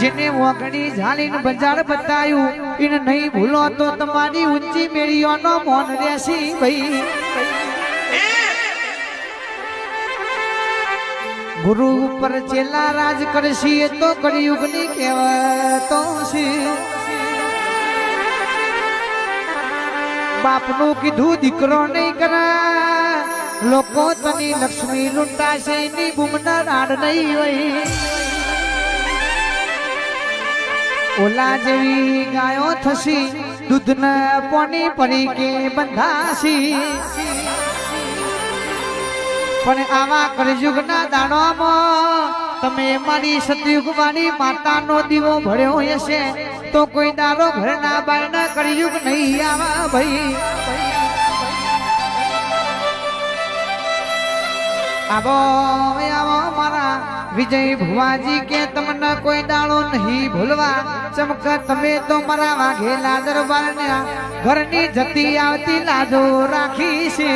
જેને ઓગણી ઝાલીને બજાર બતાયું. ઇન નહીં ભૂલો તો તમારી ઊંચી મેળીઓનો મોન રહેશી ભાઈ. ગુરુ ઉપર ચેલા રાજ કરશી એ તો કળિયુગની કહેવાતો છે. બાપનું કીધું દીકરો નહીં કરે. લોકો તની લક્ષ્મી લૂંટાશે એની બૂમના રાડ નહીં હોય. ઓલા જેવી ગાયો થશી, દૂધને પોની પડી કે બંધાશી. પણ આવા કળયુગના દાડોમાં તમે મારી સતયુગવાળી માતાનો દીવો ભર્યો હશે, તો કોઈ દાડો ઘરના બારના કળયુગ નહીં આવા ભાઈ. આવો આવો વિજય ભુવાજી કે તમને કોઈ દાડો નહીં ભૂલવા. ચમક તમે તો મારા વાઘેલા દરબાર ઘરની જતી આવતી લાજો રાખી છે.